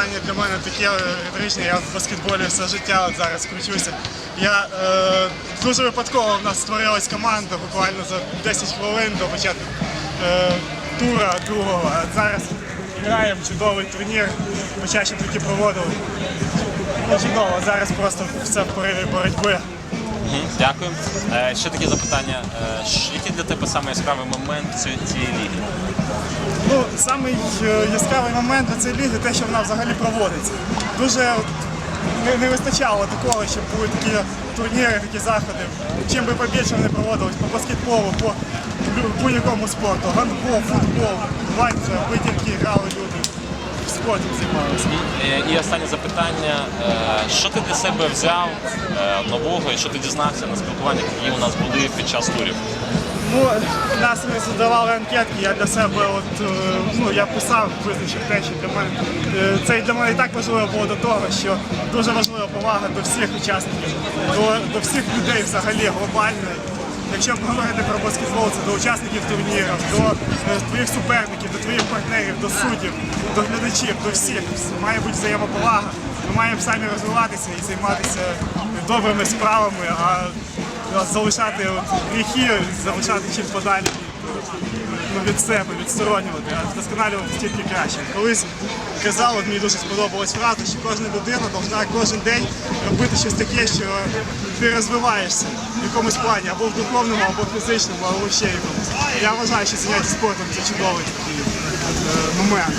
питання для мене таке е, риторичне. Я в баскетболі все життя от зараз кручуся. Я е, дуже випадково в нас створилась команда буквально за 10 хвилин до початку е, тура другого. А зараз граємо чудовий турнір. Почаще тільки проводили. Ну, чудово, зараз просто все в пориві боротьби. Мгм, Дякую. Е, Ще таке запитання. Е, Який для тебе саме момент ці- цієї ліги? Ну, самий яскравий момент для цієї ліги те, що вона взагалі проводиться. Дуже не, не вистачало такого, щоб були такі турніри, такі заходи. Чим би побільше вони проводились по баскетболу, по будь-якому спорту, гандбол, футбол, бачите, аби грали люди, спортом займалися. І останнє запитання. Е, Що ти для себе взяв е, нового і що ти дізнався на спілкуваннях, які у нас були під час турів? Ну, нас задавали анкетки, я для себе от, е, ну, я писав, визначив те, що для мене. Це для мене і так важливо було до того, що дуже важлива повага до всіх учасників, до, до всіх людей взагалі глобальної. Якщо говорити про баскетбол, це до учасників турнірів, до е, твоїх суперників, до твоїх партнерів, до суддів, до глядачів, до всіх. Має бути взаємоповага. Ми маємо самі розвиватися і займатися добрими справами, а залишати гріхи, залишати чим подалі ну, від себе, відсторонювати, а вдосконалювати тільки краще. Колись казав, мені дуже сподобалась фраза, що кожна людина повинна кожен день робити щось таке, що ти розвиваєшся якомусь плані, або в духовному, або в фізичному, або ще якомусь. Я вважаю, що заняття спортом це чудовий е, момент.